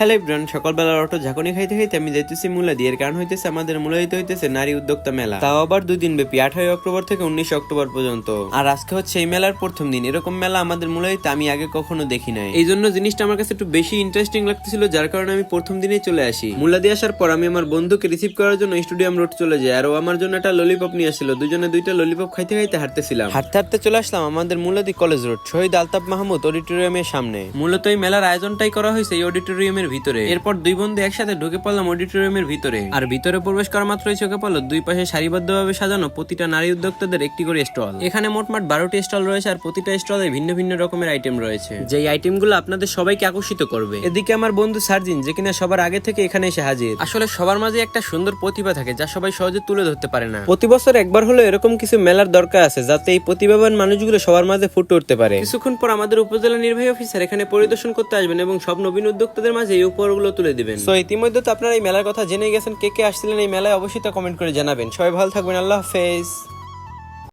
Hello Ibran সকালবেলার auto ঝাঁকুনি খাইতে খাইতে আমি যাইতেছি মুলা দিয়ে। এর কারণ হইতেছে আমাদের মূলায়িত হইতেছে নারী উদ্যোক্তা মেলা। তাও আবার দুই দিন ব্যাপী আঠারোই অক্টোবর থেকে উনিশ অক্টোবর পর্যন্ত। আর আজকে হচ্ছে এই মেলার প্রথম দিন। এরকম মেলা আমাদের মূলায়িতে আমি আগে কখনো দেখি নাই। এই জন্য জিনিসটা আমার কাছে একটু বেশি ইন্টারেস্টিং লাগতেছিল, যার কারণে আমি প্রথম দিনে চলে আসি। মুলা দিয়ে আসার পর আমি আমার বন্ধুকে রিসিভ করার জন্য স্টুডিয়াম রোড চলে যাই, আর ও আমার জন্য একটা ললিপপ নিয়ে আসছিল। দুজনে দুইটা ললিপপ খাইতে খাইতে হাঁটতেছিলাম। হাঁটতে হাঁটতে চলে আসলাম আমাদের মুলাদি কলেজ রোড শহীদ আলতাফ মাহমুদ অডিটোরিয়ামের সামনে। মূলত এই মেলার আয়োজনটাই করা হয়েছে এই অডিটোরিয়ামের ভিতরে। এরপর দুই বন্ধু একসাথে ঢুকে পড়লাম অডিটোরিয়ামের ভিতরে। আর ভিতরে প্রবেশ করা মাত্রই চোখে পড়ল দুই পাশে সারিবদ্ধভাবে সাজানো প্রতিটা নারী উদ্যোক্তাদের একটি করে স্টল। এখানে মোটমাট বারোটি স্টল রয়েছে আর প্রতিটা স্টলে ভিন্ন ভিন্ন রকমের আইটেম রয়েছে। যেই আইটেমগুলো আপনাদের সবাইকে আকর্ষিত করবে। এদিকে আমার বন্ধু সার্জিন যে কিনা সবার আগে থেকে এখানে এসে হাজির। আসলে সবার মাঝে একটা সুন্দর প্রতিভা থাকে যা সবাই সহজে তুলে ধরতে পারে না। প্রতি বছর একবার হলো এরকম কিছু মেলার দরকার আছে যাতে এই প্রতিভাবান মানুষগুলো সবার মাঝে ফুটে উঠতে পারে। কিছুক্ষণ পর আমাদের উপজেলা নির্বাহী অফিসার এখানে পরিদর্শন করতে আসবেন এবং সব নবীন উদ্যোক্তাদের মাঝে এই উপহারগুলো তুলে দিবেন। তো ইতিমধ্যে তো আপনারা এই মেলার কথা জেনে গেছেন কে কে আসছিলেন এই মেলায়, অবশ্যই তা কমেন্ট করে জানাবেন। সবাই ভালো থাকবেন, আল্লাহ হাফেজ।